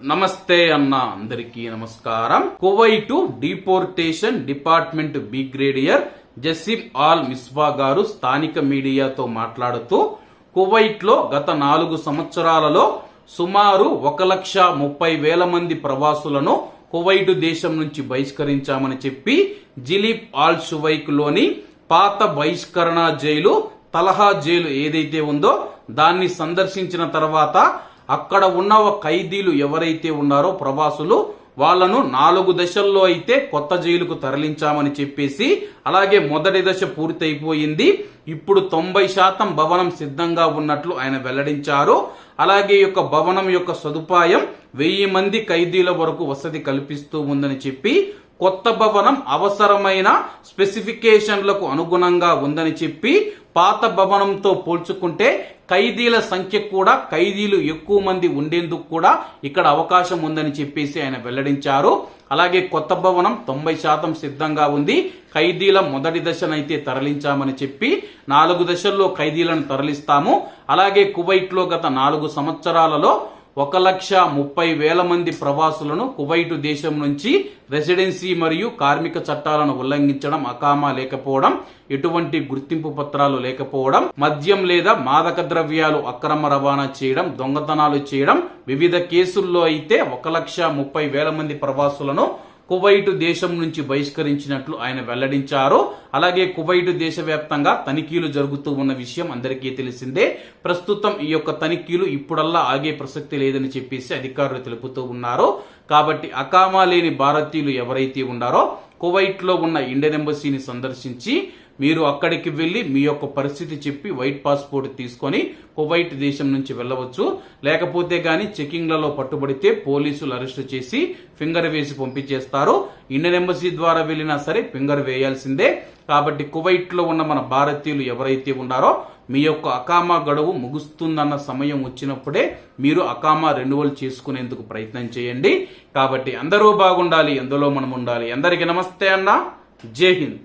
నమస్తే అన్న అందరికీ నమస్కారం. Kuwait deportation department brigadier Jaseem Al Misbah గారు స్థానిక మీడియాతో మాట్లాడుతూ కువైట్లో గత నాలుగు సంవత్సరాలలో సుమారు ఒక లక్ష ముప్పై వేల మంది ప్రవాసులను కువైటు దేశం నుంచి బహిష్కరించామని చెప్పి జిలీప్ ఆల్ షువైక్లోని పాత బహిష్కరణ జైలు తలహా జైలు ఏదైతే ఉందో దాన్ని సందర్శించిన తర్వాత అక్కడ ఉన్న ఖైదీలు ఎవరైతే ఉన్నారో ప్రవాసులు వాళ్ళను నాలుగు దశల్లో అయితే కొత్త జైలుకు తరలించామని చెప్పేసి అలాగే మొదటి దశ పూర్తయిపోయింది. ఇప్పుడు తొంభై శాతం భవనం సిద్ధంగా ఉన్నట్లు ఆయన వెల్లడించారు. అలాగే యొక్క భవనం యొక్క సదుపాయం వెయ్యి మంది ఖైదీల వరకు వసతి కల్పిస్తూ ఉందని చెప్పి కొత్త భవనం అవసరమైన స్పెసిఫికేషన్లకు అనుగుణంగా ఉందని చెప్పి పాత భవనంతో పోల్చుకుంటే ఖైదీల సంఖ్య కూడా ఖైదీలు ఎక్కువ మంది ఉండేందుకు కూడా ఇక్కడ అవకాశం ఉందని చెప్పేసి ఆయన వెల్లడించారు. అలాగే కొత్త భవనం తొంభై శాతం సిద్ధంగా ఉంది. ఖైదీల మొదటి దశనైతే తరలించామని చెప్పి నాలుగు దశల్లో ఖైదీలను తరలిస్తాము. అలాగే కువైట్లో గత నాలుగు సంవత్సరాలలో ఒక లక్ష ముప్పై వేల మంది ప్రవాసులను కువైటు దేశం నుంచి రెసిడెన్సీ మరియు కార్మిక చట్టాలను ఉల్లంఘించడం అకామా లేకపోవడం ఎటువంటి గుర్తింపు పత్రాలు లేకపోవడం మద్యం లేదా మాదక ద్రవ్యాలు అక్రమ రవాణా చేయడం దొంగతనాలు చేయడం వివిధ కేసుల్లో అయితే ఒక లక్ష ముప్పై వేల మంది ప్రవాసులను కువైట్ దేశం నుంచి బహిష్కరించినట్లు ఆయన వెల్లడించారు. అలాగే కువైట్ దేశవ్యాప్తంగా తనిఖీలు జరుగుతూ ఉన్న విషయం అందరికీ తెలిసిందే. ప్రస్తుతం ఈ యొక్క తనిఖీలు ఇప్పుడల్లా ఆగే ప్రసక్తి లేదని చెప్పేసి అధికారులు తెలుపుతూ ఉన్నారు. కాబట్టి అకామా లేని భారతీయులు ఎవరైతే ఉన్నారో కువైట్లో ఉన్న ఇండియన్ ఎంబసీని సందర్శించి మీరు అక్కడికి వెళ్ళి మీ యొక్క పరిస్థితి చెప్పి వైట్ పాస్పోర్ట్ తీసుకొని కువైట్ దేశం నుంచి వెళ్ళవచ్చు. లేకపోతే కానీ చెకింగ్లలో పట్టుబడితే పోలీసులు అరెస్టు చేసి ఫింగర్ వేసి పంపించేస్తారు. ఇండియన్ ఎంబసీ ద్వారా వెళ్ళినా సరే ఫింగర్ వేయాల్సిందే. కాబట్టి కువైట్లో ఉన్న మన భారతీయులు ఎవరైతే ఉన్నారో మీ యొక్క అకామా గడువు ముగుస్తుందన్న సమయం వచ్చినప్పుడే మీరు అకామా రెన్యువల్ చేసుకునేందుకు ప్రయత్నం చేయండి. కాబట్టి అందరూ బాగుండాలి ఎందులో మనం ఉండాలి అందరికీ నమస్తే అన్న. జై హింద్.